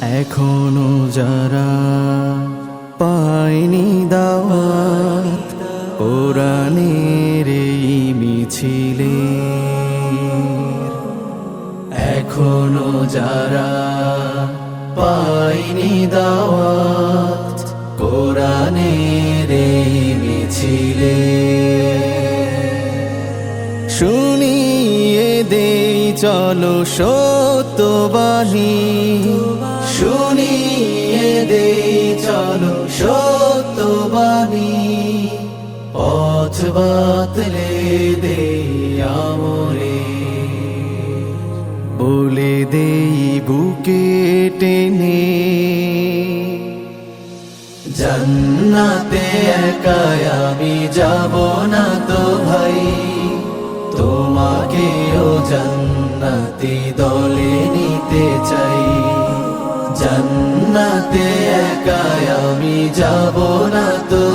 এখনও যারা পায়নি দাওয়াত, কোরআনের এই মিছিলে। এখনও যারা পায়নি দাওয়াত, কোরআনের এই মিছিলে। শুনিয়ে দেই চলো সত্যবাণী। শুনিয়ে দেই চলো সত্যবাণী। পথ বাতলে দেই আমরে। বলে দেই বুকে টেনে। জান্নাতে একাই আমি যাব না তো ভাই। জান্নাতি দলে নিতে চাই। জান্নাতে একাই আমি যাব না তো।